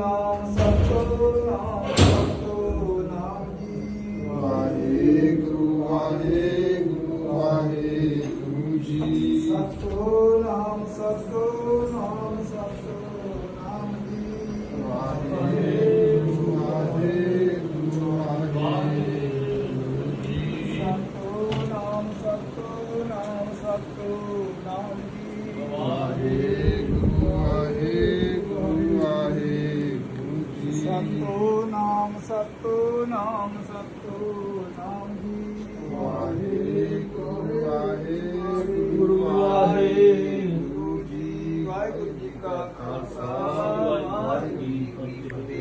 ਸਤਨਾਮ ਸਤਨਾਮ ਸਤਨਾਮ ਜੀ। ਵਾਹਿਗੁਰੂ ਵਾਹਿਗੁਰੂ ਵਾਹਿਗੁਰੂ ਜੀ। ਸਤਨਾਮ ਸਤਨਾਮ ਸਤਨਾਮ ਜੀ। ਵਾਹਿਗੁਰੂ ਵਾਹਿਗੁਰੂ ਵਾਹਿਗੁਰੂ ਜੀ। ਸਤਨਾਮ ਸਤਨਾਮ ਸਤਨਾਮ ਜੀ। ਨਾਮ ਸਤਨਾਮ ਸਤਨਾਮ ਜੀ। ਵਾਹਿਗੁਰੂ ਵਾਹਿਗੁਰੂ ਗੁਰੂ ਵਾਹਿਗੁਰੂ ਜੀ ਵਾਹਿਗੁਰੂ ਜੀ ਕਾ ਖਾਲਸਾ। ਵਾਹਿਗੁਰੂ ਜੀ